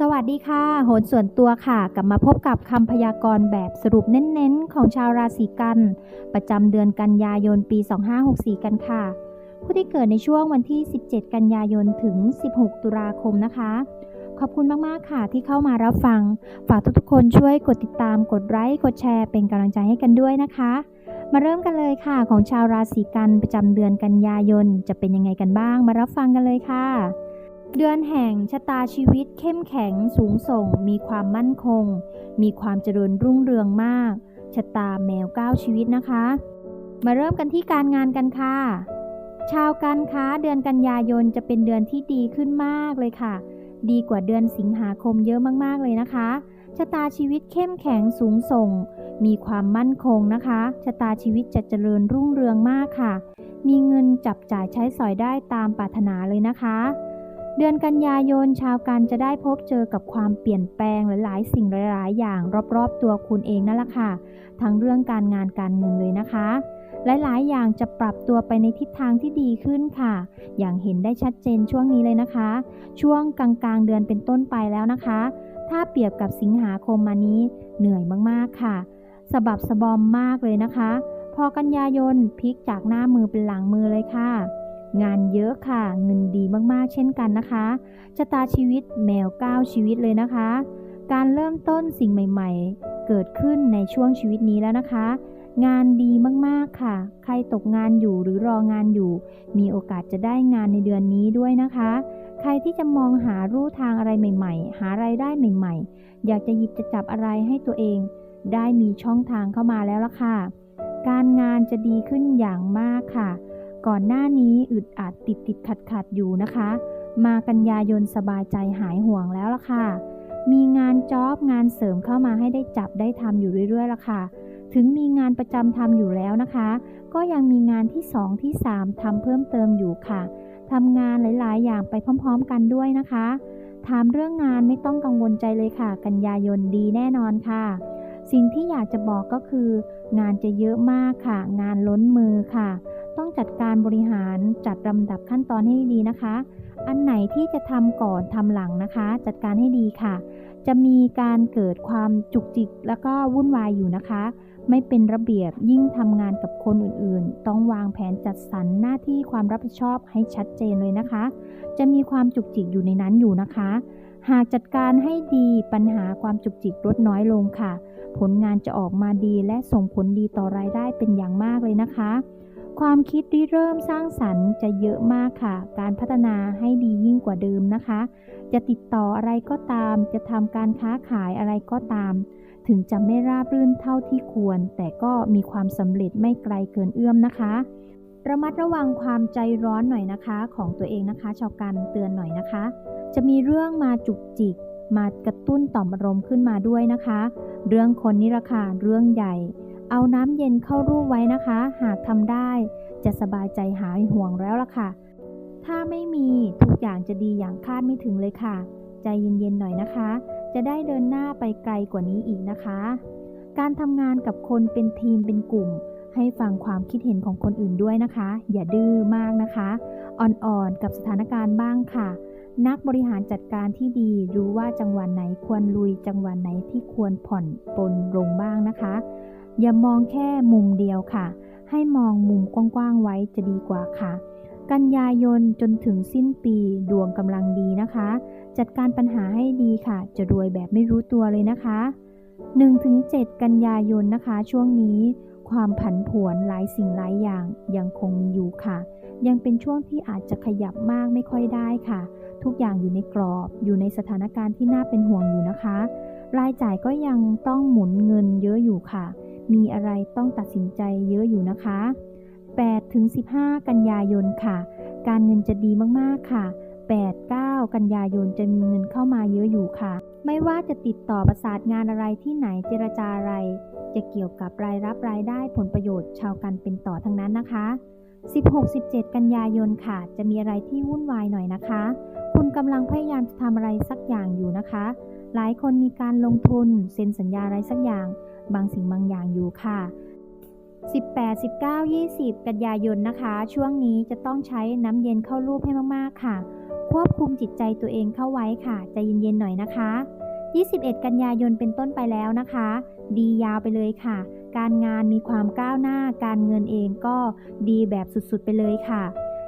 สวัสดีค่ะ โหนส่วนตัวค่ะ กลับมาพบกับคำพยากรณ์แบบสรุปเน้นๆ ของชาวราศีกัน ประจำเดือนกันยายนปี 2564 กันค่ะ ผู้ที่เกิดในช่วงวันที่ 17 กันยายนถึง 16 ตุลาคมนะคะ ขอบคุณมากๆค่ะที่เข้ามารับฟัง ฝากทุกๆคนช่วยกดติดตาม กดไลค์ กดแชร์ เป็นกำลังใจให้กันด้วยนะคะ มาเริ่มกันเลยค่ะ ของชาวราศีกันประจำเดือนกันยายน จะเป็นยังไงกันบ้าง มารับฟังกันเลยค่ะ เดือนแห่งชะตาชีวิตเข้มแข็งสูงส่ง มีความมั่นคง มีความเจริญรุ่งเรืองมากชะตาแมวก้าวชีวิตนะคะ มาเริ่มกันที่การงานกันค่ะ ชาวการค้าเดือนกันยายนจะเป็นเดือนที่ดีขึ้นมากเลยค่ะ ดีกว่าเดือนสิงหาคมเยอะมากๆเลยนะคะชะตาชีวิตเข้มแข็งสูงส่ง มีความมั่นคงนะคะชะตาชีวิตจะเจริญรุ่งเรืองมากค่ะ มีเงินจับจ่ายใช้สอยได้ตามปรารถนาเลยนะคะ เดือนกันยายนชาวกันจะได้พบเจอกับความเปลี่ยนแปลงหลายๆสิ่งหลายๆ อย่างรอบๆ ตัวคุณเองนั่นแหละค่ะ ทั้งเรื่องการงานการเงินเลยนะคะ หลายๆ อย่างจะปรับตัวไปในทิศทางที่ดีขึ้นค่ะ อย่างเห็นได้ชัดเจนช่วงนี้เลยนะคะ ช่วงกลางๆ เดือนเป็นต้นไปแล้วนะคะ ถ้าเปรียบกับสิงหาคมมานี้เหนื่อยมากๆค่ะสะบับสะบอมมากเลยนะคะ พอกันยายนพลิกจากหน้ามือเป็นหลังมือเลยค่ะ งานเยอะค่ะ เงินดีมากๆ เช่นกันนะคะชะตาชีวิตแมวก้าวชีวิตเลยนะคะ การเริ่มต้นสิ่งใหม่ ๆ เกิดขึ้นในช่วงชีวิตนี้แล้วนะคะ งานดีมากๆค่ะ ใครตกงานอยู่หรือรองานอยู่ มีโอกาสจะได้งานในเดือนนี้ด้วยนะคะ ใครที่จะมองหารูทางอะไรใหม่ ๆ หาไรายได้ใหม่ ๆ อยากจะหยิบจะจับอะไรให้ตัวเอง ได้มีช่องทางเข้ามาแล้วล่ะค่ะ การงานจะดีขึ้นอย่างมากค่ะ ก่อนหน้านี้อึดอัดติดติดขัดขัดอยู่นะคะ มากันยายนสบายใจหายห่วงแล้วล่ะค่ะ มีงานจ็อบงานเสริมเข้ามาให้ได้จับได้ทำอยู่เรื่อยๆล่ะค่ะ ถึงมีงานประจำทำอยู่แล้วนะคะ ก็ยังมีงานที่ 2 ที่ 3ทำเพิ่มเติมอยู่ค่ะทำงานหลายๆ อย่างไปพร้อม ๆ กันด้วยนะคะ ถามเรื่องงานไม่ต้องกังวลใจเลยค่ะ กันยายนดีแน่นอนค่ะ สิ่งที่อยากจะบอกก็คือ งานจะเยอะมากค่ะ งานล้นมือค่ะ ต้องจัดการบริหารจัดลำดับขั้นตอนให้ดีนะคะ อันไหนที่จะทำก่อนทำหลังนะคะ จัดการให้ดีค่ะ จะมีการเกิดความจุกจิกแล้วก็วุ่นวายอยู่นะคะ ไม่เป็นระเบียบยิ่งทำงานกับคนอื่นๆ ต้องวางแผนจัดสรรหน้าที่ความรับผิดชอบให้ชัดเจนเลยนะคะ จะมีความจุกจิกอยู่ในนั้นอยู่นะคะ หากจัดการให้ดีปัญหาความจุกจิกลดน้อยลงค่ะ ผลงานจะออกมาดีและส่งผลดีต่อรายได้เป็นอย่างมากเลยนะคะ ความคิดริเริ่มสร้างสรรค์จะเยอะมากค่ะ การพัฒนาให้ดียิ่งกว่าเดิมนะคะ จะติดต่ออะไรก็ตาม จะทำการค้าขายอะไรก็ตาม ถึงจะไม่ราบรื่นเท่าที่ควร แต่ก็มีความสำเร็จไม่ไกลเกินเอื้อมนะคะ ระมัดระวังความใจร้อนหน่อยนะคะ ของตัวเองนะคะ ชาวกันเตือนหน่อยนะคะ จะมีเรื่องมาจุกจิก มากระตุ้นต่อมอารมณ์ขึ้นมาด้วยนะคะ เรื่องคนนี่ราคาเรื่องใหญ่ เอาน้ำเย็นเข้ารูปไว้นะคะ หากทำได้จะสบายใจหายห่วงแล้วล่ะค่ะ ถ้าไม่มีทุกอย่างจะดีอย่างคาดไม่ถึงเลยค่ะ ใจเย็นๆหน่อยนะคะ จะได้เดินหน้าไปไกลกว่านี้อีกนะคะ การทำงานกับคนเป็นทีมเป็นกลุ่ม ให้ฟังความคิดเห็นของคนอื่นด้วยนะคะ อย่าดื้อมากนะคะ อ่อนๆกับสถานการณ์บ้างค่ะ นักบริหารจัดการที่ดีรู้ว่าจังหวะไหนควรลุยจังหวะไหนที่ควรผ่อนปลนลงบ้างนะคะ อย่ามองแค่มุมเดียวค่ะ ให้มองมุมกว้างๆไว้จะดีกว่าค่ะ กันยายนจนถึงสิ้นปีดวงกำลังดีนะคะ จัดการปัญหาให้ดีค่ะ จะรวยแบบไม่รู้ตัวเลยนะคะ 1-7 กันยายนนะคะ ช่วงนี้ความผันผวนหลายสิ่งหลายอย่างยังคงมีอยู่ค่ะ ยังเป็นช่วงที่อาจจะขยับมากไม่ค่อยได้ค่ะ ทุกอย่างอยู่ในกรอบ อยู่ในสถานการณ์ที่น่าเป็นห่วงอยู่นะคะ รายจ่ายก็ยังต้องหมุนเงินเยอะอยู่ค่ะ มีอะไรต้องตัดสินใจเยอะอยู่นะคะ8ถึง15 กันยายนค่ะ การเงินจะดีมากๆค่ะ 8 9 กันยายนจะมีเงินเข้ามาเยอะอยู่ค่ะ ไม่ว่าจะติดต่อประสานงานอะไรที่ไหนเจรจาอะไร จะเกี่ยวกับรายรับรายได้ผลประโยชน์ชาวกันเป็นต่อทั้งนั้นนะคะ 16-17 กันยายนค่ะ จะมีอะไรที่วุ่นวายหน่อยนะคะ คุณกำลังพยายามจะทำอะไรสักอย่างอยู่นะคะ หลายคนมีการลงทุนเซ็นสัญญาอะไรสักอย่าง บางสิ่งบางอย่างอยู่ค่ะ 18 19 20 กันยายนนะคะ ช่วงนี้จะต้องใช้น้ำเย็นเข้ารูปให้มากๆค่ะ ควบคุมจิตใจตัวเองเข้าไว้ค่ะใจเย็นๆหน่อยนะคะ 21 กันยายนเป็นต้นไปแล้วนะคะ ดียาวไปเลยค่ะ การงานมีความก้าวหน้า การเงินเองก็ดีแบบสุดๆไปเลยค่ะ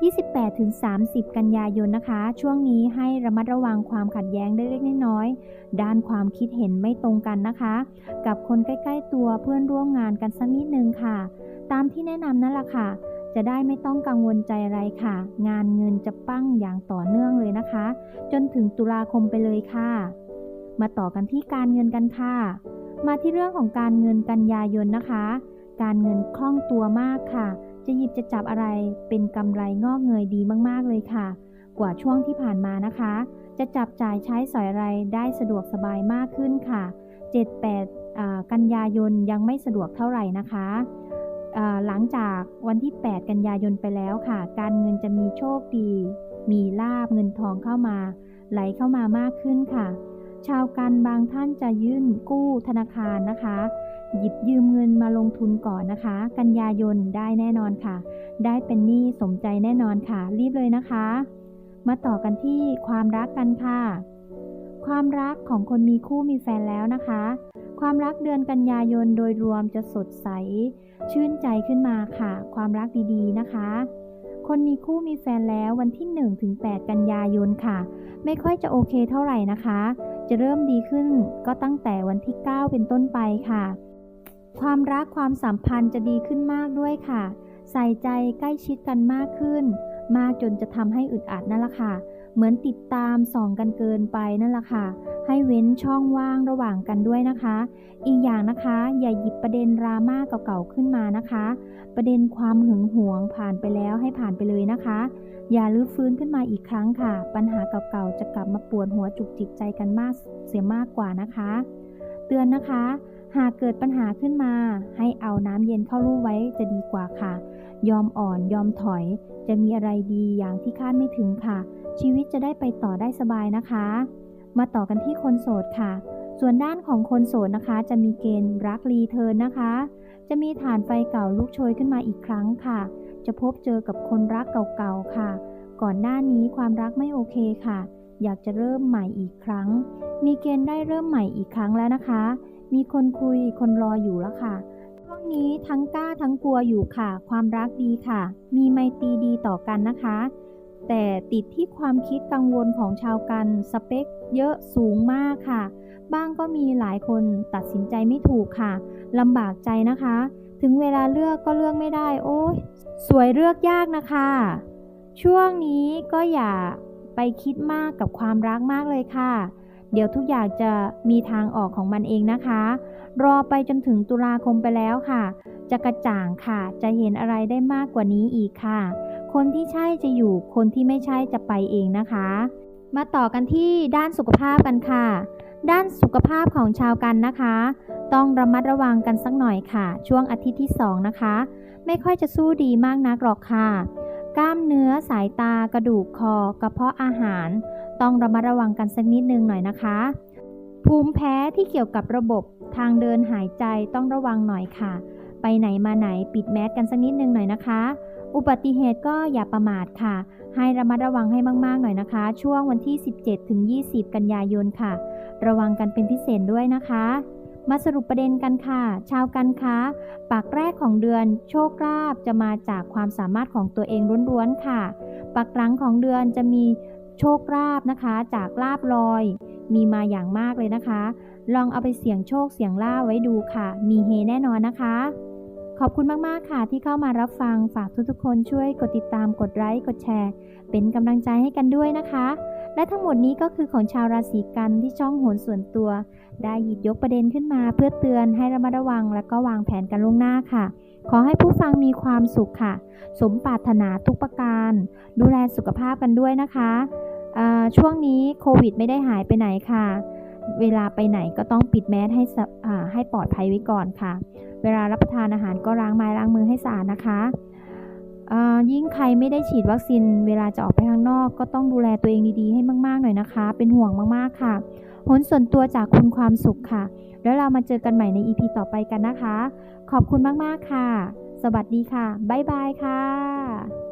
28-30 กันยายนนะคะ ช่วงนี้ให้ระมัดระวังความขัดแย้งเล็กๆน้อยๆด้านความคิดเห็นไม่ตรงกันนะคะ กับคนใกล้ ๆ ตัวเพื่อนร่วมงานกันสักนิดนึงค่ะ ตามที่แนะนำนั่นแหละค่ะ จะได้ไม่ต้องกังวลใจอะไรค่ะ งานเงินจะปั้งอย่างต่อเนื่องเลยนะคะ จนถึงตุลาคมไปเลยค่ะ มาต่อกันที่การเงินกันค่ะ มาที่เรื่องของการเงินกันยายนนะคะ การเงินคล่องตัวมากค่ะ จะหยิบจะจับอะไร เป็นกำไรงอกเงยดีมากๆเลยค่ะ กว่าช่วงที่ผ่านมานะคะ จะจับจ่ายใช้สอยอะไรได้สะดวกสบายมากขึ้นค่ะ 7-8 กันยายนยังไม่สะดวกเท่าไหร่นะคะหลังจากวันที่ 8 กันยายนไปแล้วค่ะ การเงินจะมีโชคดี มีลาบเงินทองเข้ามา ไหลเข้ามามากขึ้นค่ะ ชาวกันบางท่านจะยื่นกู้ธนาคารนะคะ หยิบยืมเงินมาลงทุนก่อนนะคะ กันยายนได้แน่นอนค่ะ ได้เป็นหนี้สมใจแน่นอนค่ะ รีบเลยนะคะ มาต่อกันที่ความรักกันค่ะ ความรักของคนมีคู่มีแฟนแล้วนะคะ ความรักเดือนกันยายนโดยรวมจะสดใส ชื่นใจขึ้นมาค่ะ ความรักดีๆนะคะ คนมีคู่มีแฟนแล้ววันที่1ถึง8กันยายนค่ะ ไม่ค่อยจะโอเคเท่าไหร่นะคะ จะเริ่มดีขึ้นก็ตั้งแต่วันที่ 9 เป็นต้นไปค่ะ ความรักความสัมพันธ์จะดีขึ้นมากด้วยค่ะ ใส่ใจใกล้ชิดกันมากขึ้น มากจนจะทำให้อึดอัดนั่นแหละค่ะ เหมือนติดตามส่องกันเกินไปนั่นแหละค่ะ ให้เว้นช่องว่างระหว่างกันด้วยนะคะ อีกอย่างนะคะ อย่าหยิบประเด็นดราม่าเก่าๆขึ้นมานะคะ ประเด็นความหึงหวงผ่านไปแล้วให้ผ่านไปเลยนะคะ อย่าลื้อฟื้นขึ้นมาอีกครั้งค่ะ ปัญหาเก่าๆจะกลับมาปวดหัวจุกจิกใจกันมากเสียมากกว่านะคะ เตือนนะคะ หากเกิดปัญหาขึ้นมา ให้เอาน้ำเย็นเข้ารูไว้จะดีกว่าค่ะ ยอมอ่อนยอมถอย จะมีอะไรดีอย่างที่คาดไม่ถึงค่ะ ชีวิตจะได้ไปต่อได้สบายนะคะ มาต่อกันที่คนโสดค่ะ ส่วนด้านของคนโสดนะคะ จะมีเกณฑ์รักรีเทิร์นนะคะ จะมีฐานไฟเก่าลุกโชยขึ้นมาอีกครั้งค่ะ จะพบเจอกับคนรักเก่าๆค่ะ ก่อนหน้านี้ความรักไม่โอเคค่ะ อยากจะเริ่มใหม่อีกครั้ง มีเกณฑ์ได้เริ่มใหม่อีกครั้งแล้วนะคะ มีคนคุยคนรออยู่แล้วค่ะ ช่วงนี้ทั้งกล้าทั้งกลัวอยู่ค่ะ ความรักดีค่ะ มีไมตรีดีต่อกันนะคะ แต่ติดที่ความคิดกังวลของชาวกัน สเปคเยอะสูงมากค่ะ บ้างก็มีหลายคนตัดสินใจไม่ถูกค่ะลำบากใจนะคะ ถึงเวลาเลือกก็เลือกไม่ได้ โอ้ยสวยเลือกยากนะคะ ช่วงนี้ก็อย่าไปคิดมากกับความรักมากเลยค่ะ เดี๋ยวทุกอย่างจะมีทางออกของมันเองนะคะ รอไปจนถึงตุลาคมไปแล้วค่ะ จะกระจ่างค่ะ จะเห็นอะไรได้มากกว่านี้อีกค่ะ คนที่ใช่จะอยู่ คนที่ไม่ใช่จะไปเองนะคะ มาต่อกันที่ด้านสุขภาพกันค่ะ ด้านสุขภาพของชาวกันนะคะ ต้องระมัดระวังกันสักหน่อยค่ะ ช่วงอาทิตย์ที่ 2 นะคะ ไม่ค่อยจะสู้ดีมากนักหรอกค่ะ กล้ามเนื้อสายตากระดูกคอกระเพาะอาหาร ต้องระมัดระวังกันสักนิดนึงหน่อยนะคะ ภูมิแพ้ที่เกี่ยวกับระบบทางเดินหายใจต้องระวังหน่อยค่ะ ไปไหนมาไหนปิดแมสกันสักนิดนึงหน่อยนะคะ อุบัติเหตุก็อย่าประมาทค่ะ ให้ระมัดระวังให้มากๆหน่อยนะคะ ช่วงวันที่ 17ถึง20 กันยายนค่ะ ระวังกันเป็นพิเศษด้วยนะคะ มาสรุปประเด็นกันค่ะ ชาวกันคะปากแรกของเดือนโชคลาภจะมาจากความสามารถของตัวเองล้วนๆค่ะ ปากหลังของเดือนจะมี โชคลาภนะคะ จากลาบลอย มีมาอย่างมากเลยนะคะ ลองเอาไปเสี่ยงโชคเสี่ยงลาภไว้ดูค่ะ มีเฮแน่นอนนะคะ ขอบคุณมากๆค่ะที่เข้ามารับฟังฝากทุกๆคนช่วยกดติดตามกดไลค์กดแชร์ เป็นกำลังใจให้กันด้วยนะคะ และทั้งหมดนี้ก็คือของชาวราศีกันที่ช่องโหนส่วนตัว ได้หยิบยกประเด็นขึ้นมาเพื่อเตือนให้ระมัดระวัง และก็วางแผนกันล่วงหน้าค่ะขอให้ผู้ฟังมีความสุขค่ะ สมปรารถนาทุกประการ ดูแลสุขภาพกันด้วยนะคะ ช่วงนี้โควิดไม่ได้หายไปไหนค่ะ เวลาไปไหนก็ต้องปิดแมสให้ให้ปลอดภัยไว้ก่อนค่ะ เวลารับประทานอาหารก็ล้างไม้ล้างมือให้สะอาดนะคะยิ่งใครไม่ได้ฉีดวัคซีนเวลาจะออกไปข้างนอก ก็ต้องดูแลตัวเองดีๆให้มากๆหน่อยนะคะ เป็นห่วงมากๆค่ะผลส่วนตัวจากคุณความสุขค่ะ แล้วเรามาเจอกันใหม่ใน EP ต่อไปกันนะคะ ขอบคุณมากๆค่ะ สวัสดีค่ะ บ๊ายบายค่ะ